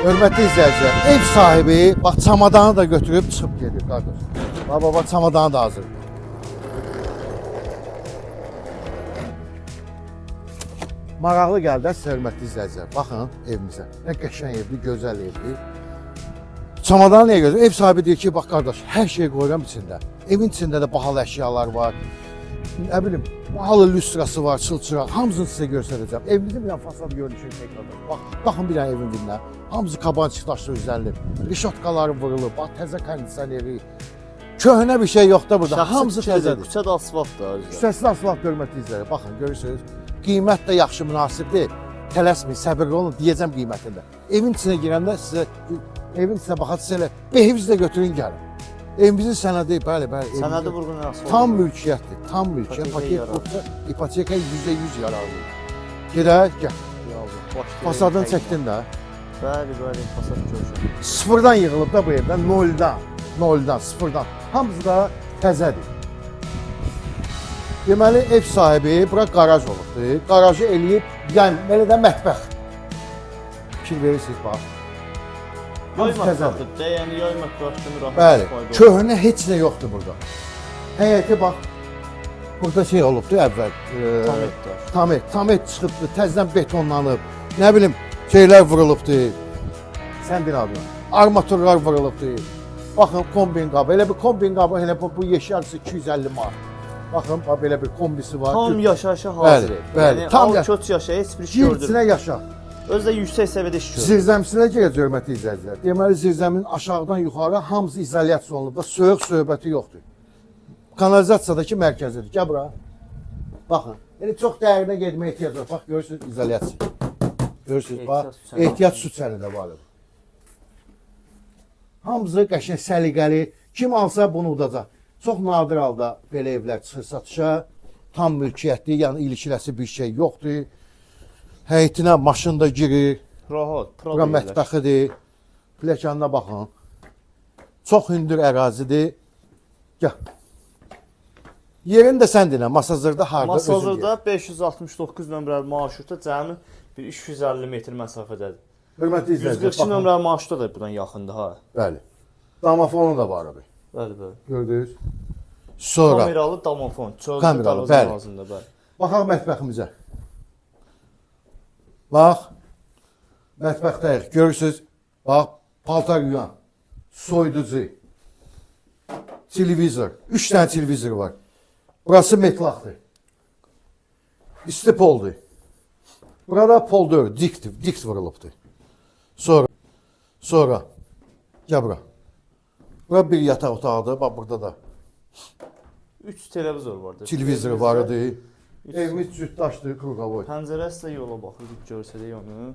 Hörmətli izləyicilər, ev sahibi bax çamadanı da götürüb çıxıb gedir qardaş. Bax baba çamadanı da hazır. Maraqlı gəldi sizə hörmətli izləyicilər. Baxın evimizə. Nə qəşəng evdir, gözəl evdir. Çamadanı niyə gözəl? Ev sahibi deyir ki, bax qardaş, hər şey qoyuram içində. Evin içində də bahalı əşyalar var. Nə bilim, bahalı lüstrası var, çılçıraq. Hamısını sizə göstərəcəm. Evimizin dənə fasad görünüşünü tekrardan. Bax, baxın bir evin birinə. Hamısı kabançıq daşla üzərilib. Rişotkaları vurulub, bax təzə kondisioneri. Köhnə bir şey yox da burada. Hamısı təzədir. Küçədə asfalt da özü. Küçəsiz asfalt hörmətli izləyicilər. Baxın, görürsünüz. Qiymət də yaxşı münasibdir. Tələsməyin, səbirli olun, deyəcəm qiymətində. Evin içinə girəndə sizə evin içinə baxarsınız elə behivizlə götürün gəlin. Evimizin sənədi, bəli, bəli. Sənədi vurğun asfalt. Tam mülkiyyətdir, tam mülkiyyət. Paket yoksa ipoteka yüzde yüz yararlı. Gedək, gəl. Fasadını çəkdin də. Bəli, bəli, fasad görürəm. Sıfırdan yığılıb da bu evdən, noldan. Noldan, sıfırdan. Hamısı da təzədir. Deməli, ev sahibi bura qaraj olubdur. Qarajı eləyib, yəni belə də mətbəx. Fikir verirsiniz bax. Təzədir. matbaxdır. Dəyəni matbax kimi rahat Bəli, istifadə olunur. köhnə heç nə yoxdur burada. Həyəti bax, burada şey olubdur əvvəl. e, Tam etdar. Tamet, tamet çıxıbdı, təzədən betonlanıb. Nə bilim, şeylər vurulubdu. Sən din adına. Armaturlar vurulubdu. Baxın kombin qabı. Elə bir kombin qabı elə bu, bu yeşərsi 250 manat. Baxın, bax belə bir kombisi var. Tam Gir- yaşayışa hazır. Bəli, bəli, Yəni, tam köç yaşa, heç bir şey Gir gördürmür. içinə yaşa. Özü də yüksək səviyyədə iş görür. Zirzəmisinə girəcək hörmətli izləyicilər. Deməli zirzəmin aşağıdan yuxarı hamısı izolyasiya olunub da soyuq söhbəti yoxdur. Kanalizasiyadakı mərkəzidir. Gəl bura. Baxın. Yəni çox dərinə getməyə ehtiyac yox. Bax görürsüz izolyasiya. Görürsüz bax Ehtiyat su çəni. də var. Hamısı qəşəng səliqəli. Kim alsa bunu udacaq. Çox nadir halda belə evlər çıxır satışa. Tam mülkiyyətli, yəni ilişiləsi bir şey yoxdur. Həyətinə maşın da girir. Rahat, Bura mətbəxidir. Pləkanına baxın. Çox hündür ərazidir. Gəl. Yerin də sən dinə, Masazırda harda Masazırda 569 nömrəli marşrutda cəmi bir 350 metr məsafədədir. Hörmətli izləyicilər. 142 baxın. nömrəli marşrutda da buradan yaxındır ha. Bəli. Damafonu da var abi. Bəli, bəli. Gördünüz? Sonra Kameralı domofon, çöldə Kameralı, bəli. ağzında, bəli. baxaq mətbəximizə. Bax. Mətbəxdəyik. Görürsüz? Bax, paltar yuyan. Soyuducu. Televizor. 3 dənə televizor var. Burası metlaqdır. İsti poldur. Burada pol deyil, dikdir, dikt vurulubdur. Sonra, sonra, gəl bura. Bura bir yataq otağıdır, bax burada da 3 televizor vardı. televizoru var idi. Evimiz cütdaşdır, kruqavoy. Pəncərəsi də yola baxır, görsədik onu.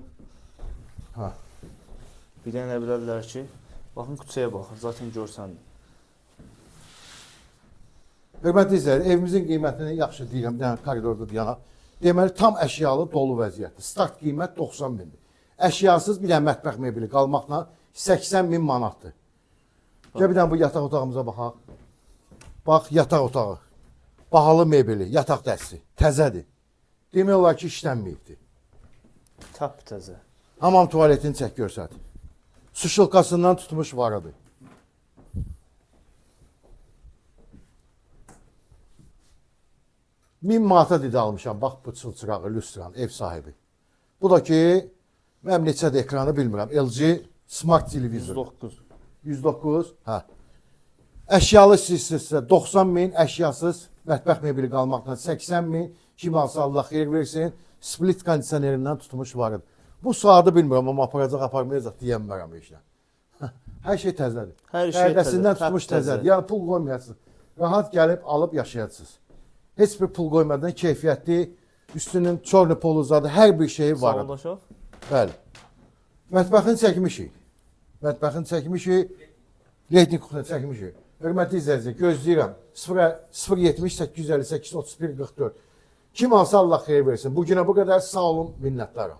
Ha. Bir dənə də bilərlər ki, baxın küçəyə baxır, zaten görsəndir. Hörmətli izləyicilər, evimizin qiymətini yaxşı deyirəm, dənə koridorda yana. Deməli tam əşyalı dolu vəziyyətdir. Start qiymət 90 mindir. Əşyasız bir dənə mətbəx mebeli qalmaqla 80 min manatdır. Gəl bir dənə bu yataq otağımıza baxaq. Bax yataq otağı. Bahalı mebeli, yataq dəsti, təzədir. Demək olar ki, işlənməyibdir. Tap təzə. Hamam tualetini çək görsət. Su şılqasından tutmuş varıdır. Min manata dedi almışam. Bax bu çılçırağı, lüstran, ev sahibi. Bu da ki, mənim neçədə ekranı bilmirəm. LG Smart televizor. 109. 109. Hə. Əşyalı sizsə 90 min, əşyasız mətbəx mebeli qalmaqla 80 min. Kim alsa Allah xeyir versin. Split kondisionerindən tutmuş var idi. Bu saatı bilmirəm, amma aparacaq, aparmayacaq deyənmərəm heç nə. Hər şey təzədir. Hər şey Pərdəsindən təzə, tutmuş təzə. təzədir. Yəni pul qoymayasınız. Rahat gəlib alıb yaşayasınız. Heç bir pul qoymadan keyfiyyətli, üstünün çorlu poluzadı, hər bir şeyi var. idi. Sağoldaşaq. Bəli. Mətbəxini çəkmişik. Mətbəxini çəkmişik. Kuxunu çəkmişik. Hörmətli izləyicilər, gözləyirəm. 0 070 858 31 44. Kim alsa Allah xeyir versin. Bu günə bu qədər sağ olun, minnətdaram.